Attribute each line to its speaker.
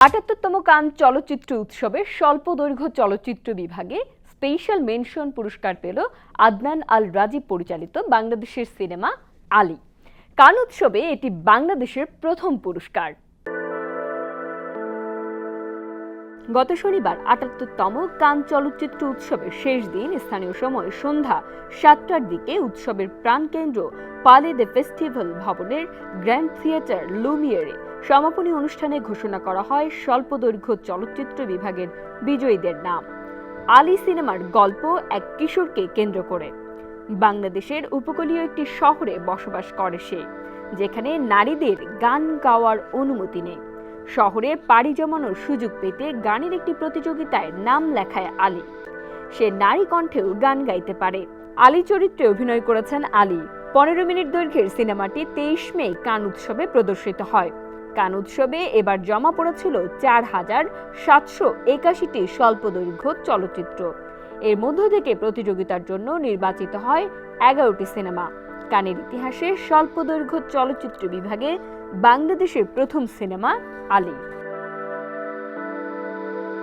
Speaker 1: আটাত্তরতম কান চলচ্চিত্র উৎসবে স্বল্প দৈর্ঘ্য চলচ্চিত্র বিভাগে স্পেশাল মেনশন পুরস্কার পেল আদনান আল রাজীব পরিচালিত বাংলাদেশের সিনেমা আলী। কান উৎসবে এটি বাংলাদেশের প্রথম পুরস্কার। গত শনিবার আটাত্তরতম কান চলচ্চিত্র উৎসবের শেষ দিন স্থানীয় সময় সন্ধ্যা সাতটার দিকে উৎসবের প্রাণকেন্দ্র পালে দ্য ফেস্টিভ্যাল ভবনের গ্র্যান্ড থিয়েটার লুমিয়ারে সমাপনী অনুষ্ঠানে ঘোষণা করা হয় স্বল্প দৈর্ঘ্য চলচ্চিত্র বিভাগের বিজয়ীদের নাম। আলী সিনেমার গল্প এক কিশোরকে কেন্দ্র করে। বাংলাদেশের উপকূলীয় একটি শহরে বসবাস করে সে, যেখানে নারীদের গান গাওয়ার অনুমতি নেই। শহরে পাড়ি জমানোর সুযোগ পেতে গানের একটি প্রতিযোগিতায় নাম লেখায় আলী। সে নারী কণ্ঠেও গান গাইতে পারে। আলী চরিত্রে অভিনয় করেছেন আলী। পনেরো মিনিট দৈর্ঘ্যের সিনেমাটি তেইশ মে কান উৎসবে প্রদর্শিত হয়। কান উৎসবে এবার জমা পড়েছিল চার হাজার সাতশো একাশিটি স্বল্প দৈর্ঘ্য চলচ্চিত্র। এর মধ্য থেকে প্রতিযোগিতার জন্য নির্বাচিত হয় এগারোটি সিনেমা। কানের ইতিহাসে স্বল্প দৈর্ঘ্য চলচ্চিত্র বিভাগে বাংলাদেশের প্রথম সিনেমা আলী